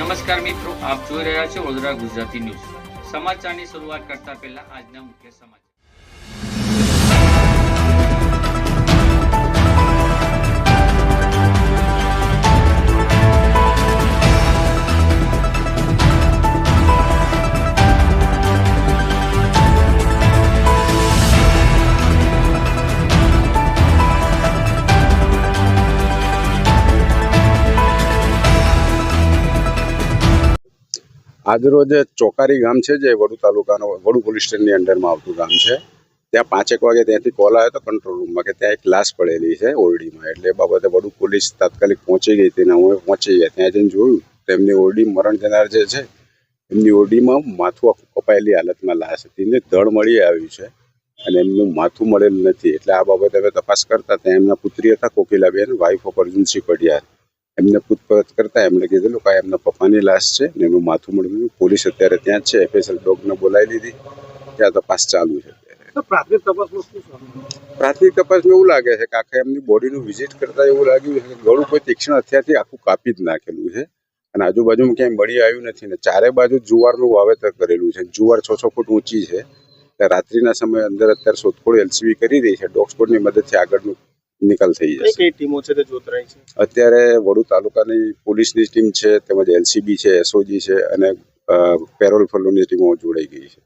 નમસ્કાર મિત્રો, આપ જોઈ રહ્યા છો વડોદરા ગુજરાતી ન્યૂઝ. સમાચારની શરૂઆત કરતા પહેલા આજના મુખ્ય સમાચાર. આજરોજ ચોકારી ગામ છે જે વડુ તાલુકાનો, વડુ પોલીસ સ્ટેશનની અંડરમાં આવતું ગામ છે, ત્યાં પાંચેક વાગે ત્યાંથી કોલ આવ્યો હતો કંટ્રોલ રૂમમાં કે ત્યાં એક લાશ પડેલી છે ઓરડીમાં. એટલે એ બાબતે વડુ પોલીસ તાત્કાલિક પહોંચી ગઈ હતી ને અમે પહોંચી ગયા. ત્યાં જઈને જોયું તો એમની ઓરડી મરણ જનાર જે છે, એમની ઓરડીમાં માથું કપાયેલી હાલતમાં લાશ હતી એમને ધડ મળી આવ્યું છે અને એમનું માથું મળેલું નથી. એટલે આ બાબતે અમે તપાસ કરતા ત્યાં એમના પુત્રી હતા, કોકિલાબેન વાઇફ ઓફ પડિયાર એમને પૂછપરછ કરતા એમણે કીધેલું કે એમના પપ્પાની લાશ છે ને એનું માથું મળ્યું પોલીસ અત્યારે ત્યાં જ છે. એફએસએલ ડોગને બોલાવી લીધી. ત્યાં તપાસ ચાલુ છે પ્રાથમિક તપાસમાં શું પ્રાથમિક તપાસમાં એવું લાગે છે કે આખા એમની બોડીનું વિઝિટ કરતા એવું લાગ્યું છે કે ગળું કોઈ તીક્ષ્ણ હથિયારથી આખું કાપી જ નાખેલું છે. અને આજુબાજુમાં ક્યાંય મળી આવ્યું નથી ને ચારે બાજુ જુવારનું વાવેતર કરેલું છે. જુવાર છ છ ફૂટ ઊંચી છે. રાત્રિના સમયે અંદર અત્યારે શોધખોળ એલસીબી કરી રહી છે. ડોગ સ્કોડની મદદથી આગળનું નિકાલ થઈ જશે. કઈ ટીમો છે તે જોતરાઈ છે? અત્યારે વડુ તાલુકાની પોલીસની ટીમ છે તેમજ એલસીબી છે એસઓજી છે અને પેરોલ ફલોની ટીમો જોડાઈ ગઈ છે.